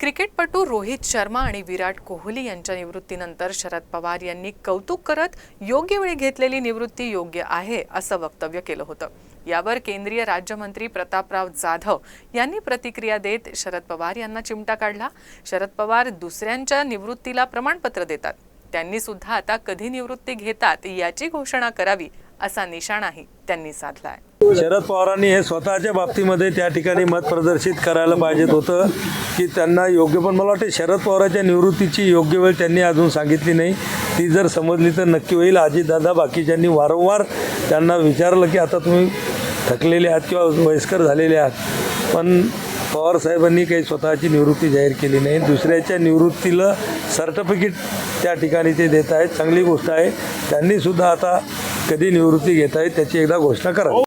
क्रिकेटपटू रोहित शर्मा आणि विराट कोहली यांच्या निवृत्तीनंतर शरद पवार यांनी कौतुक करत योग्य वेळी घेतलेली निवृत्ती योग्य आहे असं वक्तव्य केलं होतं. यावर केंद्रीय राज्यमंत्री प्रतापराव जाधव यांनी प्रतिक्रिया देत शरद पवार यांना चिमटा काढला. शरद पवार दुसऱ्यांच्या निवृत्तीला प्रमाणपत्र देतात. त्यांनी सुद्धा आता कधी निवृत्ती घेतात याची घोषणा करावी असा निशाणाही त्यांनी साधला आहे शरद पवारांनी हे स्वतःच्या बाबतीमध्ये त्या ठिकाणी मत प्रदर्शित करायला पाहिजेत होतं की त्यांना योग्य पण मला वाटते शरद पवारांच्या निवृत्तीची योग्य वेळ त्यांनी अजून सांगितली नाही. ती जर समजली तर नक्की होईल. अजितदादा बाकीच्यांनी वारंवार त्यांना विचारलं की आता तुम्ही थकलेले आहात किंवा वयस्कर झालेले आहात. पण पवार साहेबांनी काही स्वतःची निवृत्ती जाहीर केली नाही. दुसऱ्याच्या निवृत्तीला सर्टिफिकेट त्या ठिकाणी ते देत आहेत. चांगली गोष्ट आहे. त्यांनीसुद्धा आता कधी निवृत्ती घेत आहेत त्याची एकदा घोषणा करावी.